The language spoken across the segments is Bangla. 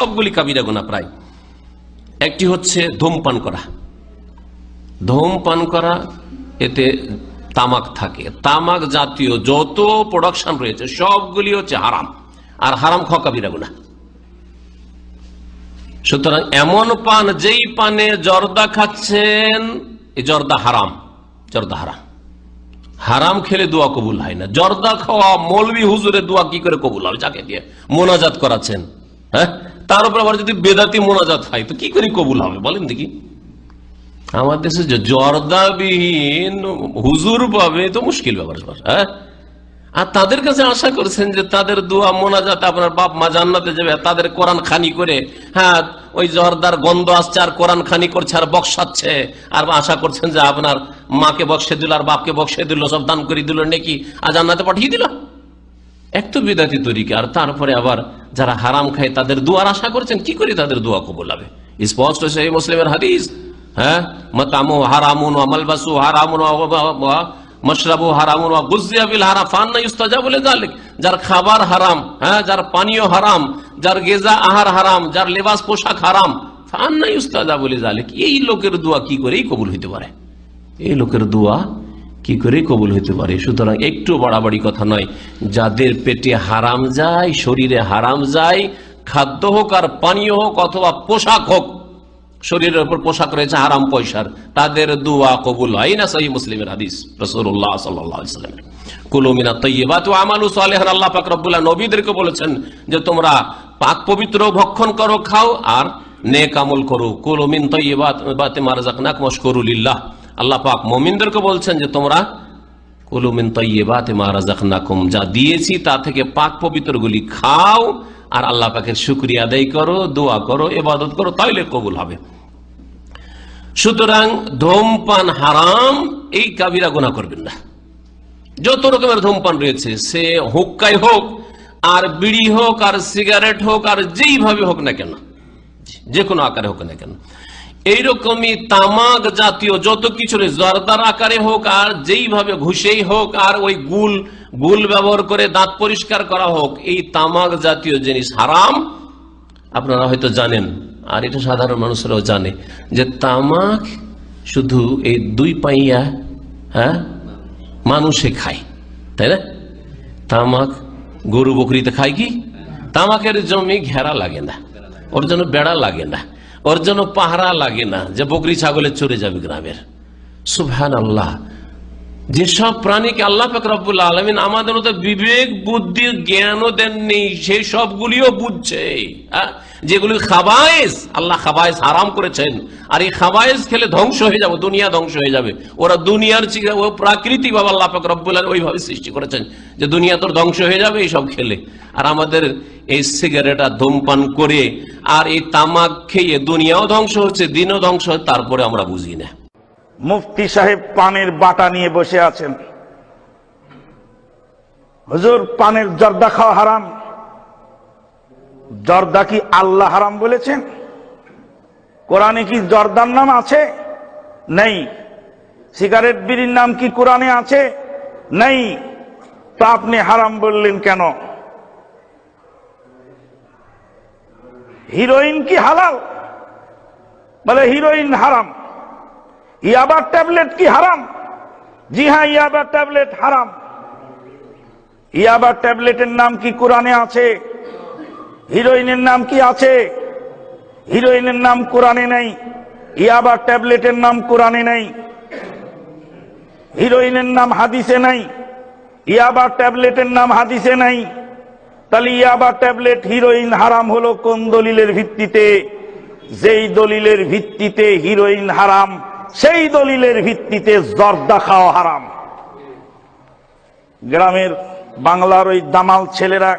সবগুলি কাবিরা গোনা প্রায়। একটি হচ্ছে ধূমপান করা। ধূমপান করা, এতে তামাক থাকে। তামাক জাতীয় যত প্রোডাকশন রয়েছে, সবগুলি হচ্ছে হারাম। আর হারাম খাওয়া কাবিরা গুনা সুতরাং এমন পান যেই পানে জর্দা খাচ্ছেন, এই জর্দা হারাম জর্দা হারাম। হারাম খেলে দোয়া কবুল হয় না। জর্দা খাওয়া মৌলবি হুজুরে দোয়া কি করে কবুল হবে? যাকে দিয়ে মোনাজাত করাচ্ছেন হ্যাঁ? তার উপর আবার যদি বেদাতি মোনাজাত হয় তো কি করে কবুল হবে? বলেন দেখি। আমার দেশে জর্দাবিহীন হুজুর পাবে তো মুশকিল ব্যাপার, হ্যাঁ? আর তাদের কাছে আশা করছেন যে তাদের দোয়া মোনাজাতে আপনার বাপ মা জান্নাতে যাবে তাদের কোরআন খানি করে হ্যাঁ ওই জর্দার গন্ধ আসছে আর কোরআন খানি করছে আর বক্সাচ্ছে আর আশা করছেন যে আপনার মাকে বক্সে দিল আর বাপকে বক্সে দিল সব দান করে দিল নাকি? আর জান্নাতে পাঠিয়ে দিল। এক তো বিদাতি তরিকা, আর তারপরে আবার যারা হারাম খায় তাদের দুয়ার আশা করছেন, কি করে তাদের দোয়া কবুল হবে? স্পষ্ট সেই মুসলিমের হাদিস হ্যাঁ? মাতামু হারামুন মালবাসু হারামুন মশরাবু হারামুন ওয়া গুযিয়া বিল হারাম ফান্না ইউস্তাজাবু লিযালিক। যার খাবার হারাম হ্যাঁ? যার পানীয় হারাম, যার গেজা আহার হারাম, যার লেবাস পোশাক হারাম ফান্না ইউস্তাজাবু লিযালিক। এই লোকের দোয়া কি করেই কবুল হইতে পারে? এই লোকের দোয়া কি করে কবুল হইতে পারে? সুতরাং একটু বাড়াবাড়ি কথা নয়। যাদের পেটে হারাম যায়, শরীরে হারাম যায়, খাদ্য হোক আর পানীয় হোক অথবা পোশাক হোক, শরীরের উপর পোশাক রয়েছে, হারাম পয়সার, তাদের দোয়া কবুল হয় না, সহি মুসলিমের হাদিস রসুল্লাহ সাল্লামের কুলুমিনা আমালু সালেহান, আল্লাহ পাক রব্বুল্লাহ নবীদেরকে বলেছেন যে তোমরা পাক পবিত্র ভক্ষণ করো, খাও আর নেক আমল করো। কুলুমিন তৈবাত বাতে মারজাকনাক মশকরুলিল্লাহ আল্লাহ পাক মমিনদেরকে বলছেন যে তোমরা কুলুমিন তৈবাতে যা দিয়েছি তা থেকে পাক পবিত্রগুলি খাও, আর আল্লাহ পাকের শুক্রিয়া আদায় করো, দোয়া করো এবাদত করো, তাইলে কবুল হবে। সুতরাং ধূমপান হারাম, এই কাবিরা গোনা করবেন না। যত রকমের ধূমপান রয়েছে, সে হুক্কাই হোক, আর বিড়ি হোক, আর সিগারেট হোক, আর যেইভাবে হোক না কেন, যে কোনো আকারে হোক না কেন এইরকমই তামাক জাতীয় যত কিছু জর্দার আকারে হোক আর যেইভাবে ঘুষেই হোক আর ওই গুল গুল ব্যবহার করে দাঁত পরিষ্কার করা হোক, এই তামাক জাতীয় জিনিস হারাম। আপনারা হয়তো জানেন, আর এটা সাধারণ মানুষরাও জানে, যে তামাক শুধু এই দুই পাইয়া হ্যাঁ মানুষে খায়, তাই না? তামাক গরু বকরিতে খায় কি? তামাকের জমি ঘেরা লাগে না, ওর জন্য বেড়া লাগে না। ওর জন্য পাহারা লাগে না যে বকরি ছাগলে চলে যাবে গ্রামের। সুফহান আল্লাহ যেসব প্রাণীকে আল্লাহ ফকরাবুল্লাহ আলমিন আমাদের মতো বিবেক, বুদ্ধি, জ্ঞানও দেননি, সেই সবগুলিও বুঝছে। হ্যাঁ? যেগুলি খাবায়েস, আল্লাহ খাবায়েস হারাম করেছেন। আর এই খাবায়েস খেলে ধ্বংস হয়ে যাবে, দুনিয়া ধ্বংস হয়ে যাবে। ওরা দুনিয়ার ও প্রাকৃতিক ভাবে আল্লাহ ফকরাবুল্লাহ ওইভাবে সৃষ্টি করেছেন যে দুনিয়া তোর ধ্বংস হয়ে যাবে এইসব খেলে। আর আমাদের এই সিগারেট আর ধূমপান করে আর এই তামাক খেয়ে দুনিয়াও ধ্বংস হচ্ছে, দিনও ধ্বংস হচ্ছে, তারপরে আমরা বুঝি না। মুফতি সাহেব পানের বাটা নিয়ে বসে আছেন। হুজুর, পানের জর্দা খাওয়া হারাম। জর্দা কি আল্লাহ হারাম বলেছেন? কোরআনে কি জর্দার নাম আছে? নেই। সিগারেট বিড়ির নাম কি কোরআনে আছে? নেই। তা আপনি হারাম বললেন কেন? হিরোইন কি হালাল? বলে হিরোইন হারাম। ইয়াবার ট্যাবলেট কি হারাম? জি হ্যাঁ ইয়াবার ট্যাবলেট হারাম। ইয়াবার ট্যাবলেটের নাম কি কোরআনে আছে? হিরোইনের নাম কি আছে? হিরোইনের নাম কোরআনে নেই। ইয়াবার ট্যাবলেটের নাম কোরআনে নেই। হিরোইনের নাম হাদিসে নেই। ইয়াবার ট্যাবলেটের নাম হাদিসে নাই। তাহলে ইয়াবা ট্যাবলেট হিরোইন হারাম হলো কোন দলিলের ভিত্তিতে? যেই দলিলের ভিত্তিতে হিরোইন হারাম সেই দলিলের ভিত্তিতে জর্দা খাওয়া হারাম। গ্রামের বাংলার ওই দামাল ছেলেরা,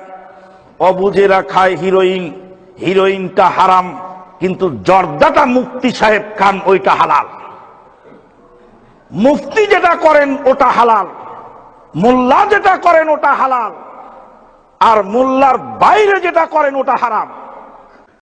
অবুঝেরা খায় হিরোইন, হিরোইনটা হারাম, কিন্তু জর্দাটা মুফতি সাহেব খান, ওইটা হালাল। মুফতি যেটা করেন, ওটা হালাল। মোল্লা যেটা করেন, ওটা হালাল। আর মোল্লার বাইরে যেটা করেন, ওটা হারাম।